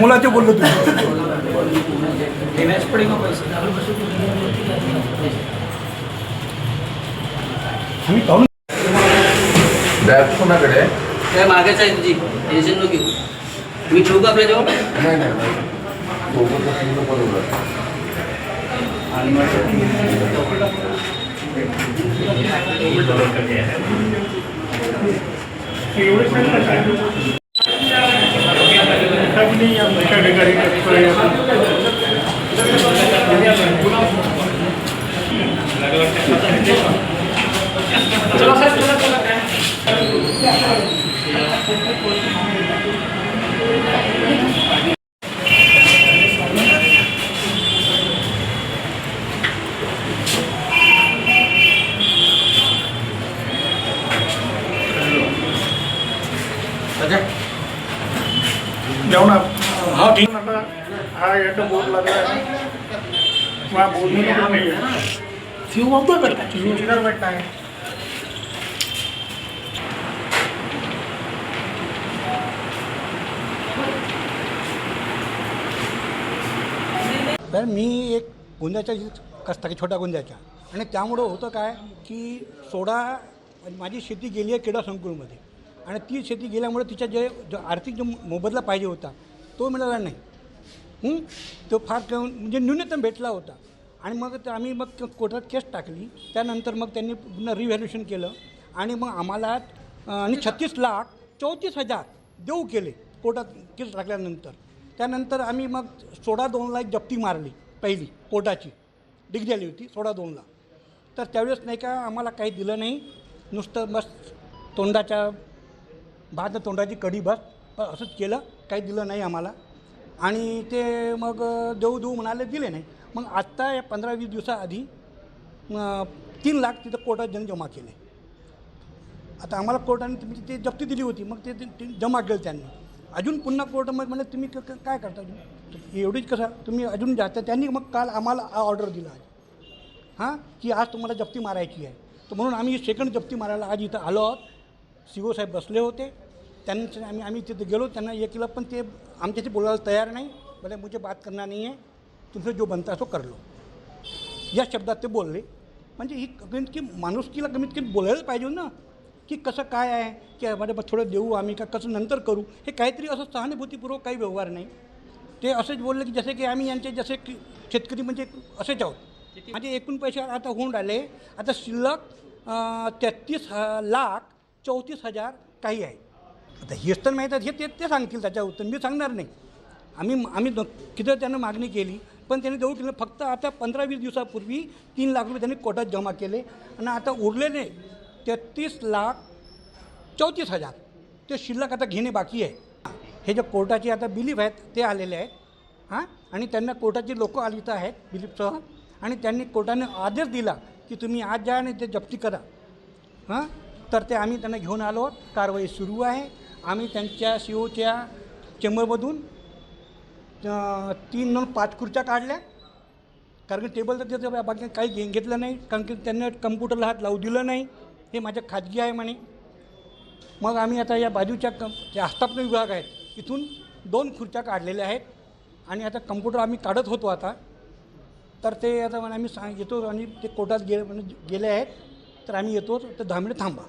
मुलाचे बोललो तुम्ही. बॅग कोणाकडे? काय मागायचं आहे तुझी. टेन्शन नको घेऊ. मी ठेवू का आपल्या जवळ? नाही नाही नाही. सोबत असलेलं बरोबर जेवणा हा ठीक. आता हा लागला. हा शिव शिवशिकार आहे. तर मी एक गुंजाच्या कसता की छोट्या गुंजाच्या. आणि त्यामुळं होतं काय की सोडा माझी शेती गेली आहे क्रीडा संकुलमध्ये. आणि ती शेती गेल्यामुळे तिच्या जे जो आर्थिक जो मोबदला पाहिजे होता तो मिळाला नाही. तो फार म्हणजे न्यूनतम भेटला होता. आणि मग ते आम्ही मग कोर्टात केस टाकली. त्यानंतर मग त्यांनी पुन्हा रिव्हॅल्युशन केलं. आणि मग आम्हाला आणि छत्तीस लाख चौतीस हजार देऊ केले कोर्टात केस टाकल्यानंतर. त्यानंतर आम्ही मग सोळा दोनला एक जप्ती मारली पहिली कोर्टाची. डिग झाली होती सोळा दोनला तर त्यावेळेस नाही का आम्हाला काही दिलं नाही. नुसतं बस तोंडाच्या भात तोंडाची कढी भात असंच केलं. काही दिलं नाही आम्हाला. आणि ते मग देऊ देऊ म्हणाले दिले नाही. मग आत्ता या पंधरा वीस दिवसाआधी तीन लाख तिथं कोर्टात त्यांनी जमा केले. आता आम्हाला कोर्टाने तुम्ही म्हणजे ते जप्ती दिली होती. मग ते ते- जमा केलं त्यांनी. अजून पुन्हा कोर्टामध्ये म्हणजे तुम्ही क- काय करता? तुम्ही एवढीच कसं? तुम्ही अजून जाता. त्यांनी मग काल आम्हाला ऑर्डर दिला आहे हां? की आज तुम्हाला जप्ती मारायची आहे. तर म्हणून आम्ही सेकंड जप्ती मारायला आज इथं आलो आहोत. सी ओ साहेब बसले होते. त्यांचे आम्ही आम्ही तिथे गेलो त्यांना हे केलं पण ते आमच्याशी बोलायला तयार नाही. बोले मुझे बात करना नहीं है तुमसे जो बनता तो कर लो. या शब्दात ते बोलले. म्हणजे ही कमीत की माणुसकीला कमीत कमी बोलायला पाहिजे ना की कसं काय आहे की अरे बा थोडं देऊ आम्ही का कसं नंतर करू. हे काहीतरी असं सहानुभूतीपूर्वक काही व्यवहार नाही. ते असंच बोलले की जसे की आम्ही यांचे जसे की शेतकरी म्हणजे असेच आहोत. म्हणजे एकूण पैसे आता होऊन राहिले. आता शिल्लक तेहतीस लाख चौतीस हजार काही आहे. आता हेच तर माहीत आहेत हे ते ते सांगतील त्याच्या उत्तर. मी सांगणार नाही. आम्ही आम्ही किती त्यांना मागणी केली पण त्यांनी देऊ केलं. फक्त आता पंधरा वीस दिवसापूर्वी तीन लाख रुपये त्यांनी कोर्टात जमा केले. आणि आता उरलेले तेहतीस लाख चौतीस हजार. ते शिल्लक आता घेणे बाकी आहे. हे जे कोर्टाचे आता बिलीफ आहेत ते आलेले आहेत. हां? आणि त्यांना कोर्टाची लोकं आली तर आहेत बिलीफसह आणि त्यांनी कोर्टाने आदेश दिला की तुम्ही आज जा आणि ते जप्ती करा. हां? तर ते आम्ही त्यांना घेऊन आलो. आहोत. कारवाई सुरू आहे. आम्ही त्यांच्या सी ओच्या चेंबरमधून तीन दोन पाच खुर्च्या काढल्या. कारण की टेबल तर त्याचं बाकी काही घे घेतलं नाही. कारण की त्यांना कम्प्युटरला हात लावू दिलं नाही. हे माझ्या खाजगी आहे म्हणे. मग आम्ही आता या बाजूच्या कं जे आस्थापना विभाग आहेत इथून दोन खुर्च्या काढलेल्या आहेत. आणि आता कम्प्युटर आम्ही काढत होतो आता. तर ते आता म्हणे आम्ही सांग येतो आणि ते कोर्टात गे म्हणजे गेले आहेत. तर आम्ही येतो तर दहा मिनिट थांबा.